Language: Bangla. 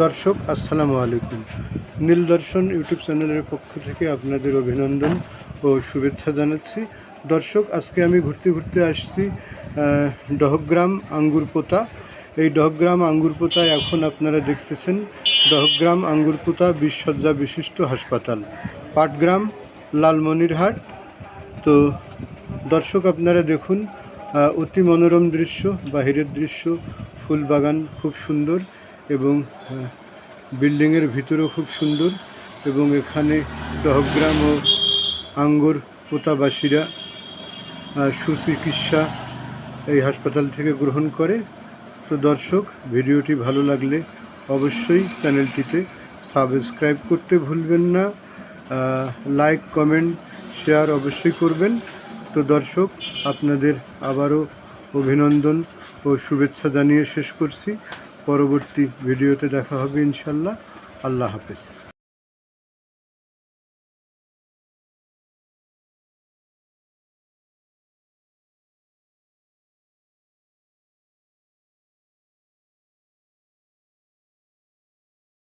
দর্শক, আসসালামু আলাইকুম। নীল দর্শন ইউটিউব চ্যানেলের পক্ষ থেকে আপনাদের অভিনন্দন ও শুভেচ্ছা জানাচ্ছি। দর্শক, আজকে আমি ঘুরতে ঘুরতে আসছি ডহগ্রাম আঙ্গুরপোতা। এই ডহগ্রাম আঙ্গুরপোতায় এখন আপনারা দেখতেছেন ডহগ্রাম আঙ্গুরপোতা বিশ্বজ্জা বিশিষ্ট হাসপাতাল। পাটগ্রাম, লালমনিরহাট। তো দর্শক, আপনারা দেখুন অতি মনোরম দৃশ্য, বাহিরের দৃশ্য ফুল বাগান খুব সুন্দর। এবং বিল্ডিংয়ের ভিতরেও খুব সুন্দর এবং এখানে দহগ্রাম ও আঙ্গুর পোতাবাসীরা সুচিকিৎসা এই হাসপাতাল থেকে গ্রহণ করে। তো দর্শক, ভিডিওটি ভালো লাগলে অবশ্যই চ্যানেলটিতে সাবস্ক্রাইব করতে ভুলবেন না। লাইক, কমেন্ট, শেয়ার অবশ্যই করবেন। তো দর্শক, আপনাদের আবারও অভিনন্দন ও শুভেচ্ছা জানিয়ে শেষ করছি। পরবর্তী ভিডিওতে দেখা হবে ইনশাল্লাহ। আল্লাহ হাফেজ।